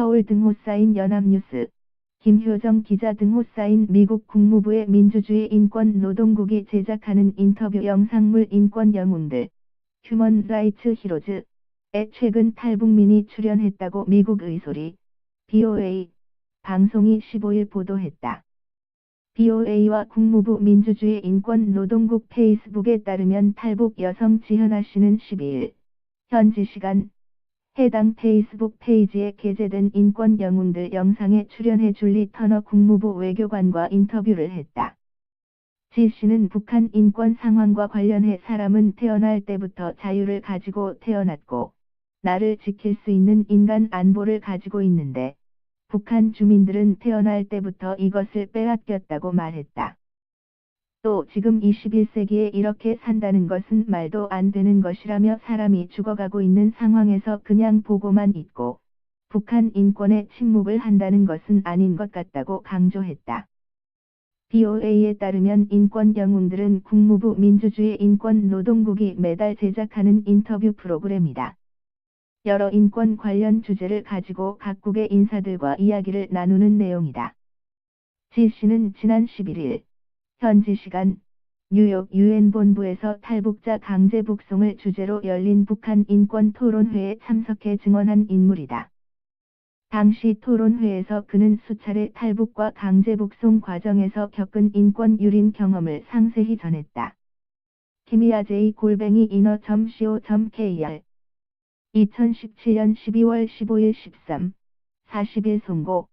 서울 등호 쌓인 연합뉴스, 김효정 기자 등호 쌓인 미국 국무부의 민주주의 인권 노동국이 제작하는 인터뷰 영상물 인권 영웅들, 휴먼 라이츠 히로즈에 최근 탈북민이 출연했다고 미국 의소리, BOA, 방송이 15일 보도했다. BOA와 국무부 민주주의 인권 노동국 페이스북에 따르면 탈북 여성 지현아 씨는 12일 현지 시간 해당 페이스북 페이지에 게재된 인권 영웅들 영상에 출연해 줄리 터너 국무부 외교관과 인터뷰를 했다. 지 씨는 북한 인권 상황과 관련해 사람은 태어날 때부터 자유를 가지고 태어났고 나를 지킬 수 있는 인간 안보를 가지고 있는데 북한 주민들은 태어날 때부터 이것을 빼앗겼다고 말했다. 또 지금 21세기에 이렇게 산다는 것은 말도 안 되는 것이라며 사람이 죽어가고 있는 상황에서 그냥 보고만 있고 북한 인권에 침묵을 한다는 것은 아닌 것 같다고 강조했다. BOA에 따르면 인권 영웅들은 국무부 민주주의 인권 노동국이 매달 제작하는 인터뷰 프로그램이다. 여러 인권 관련 주제를 가지고 각국의 인사들과 이야기를 나누는 내용이다. 지 씨는 지난 11일 현지 시간 뉴욕 유엔 본부에서 탈북자 강제 북송을 주제로 열린 북한 인권 토론회에 참석해 증언한 인물이다. 당시 토론회에서 그는 수차례 탈북과 강제 북송 과정에서 겪은 인권 유린 경험을 상세히 전했다. 키미야 제이 골뱅이 인어.co.kr 2017년 12월 15일 13, 40일 송고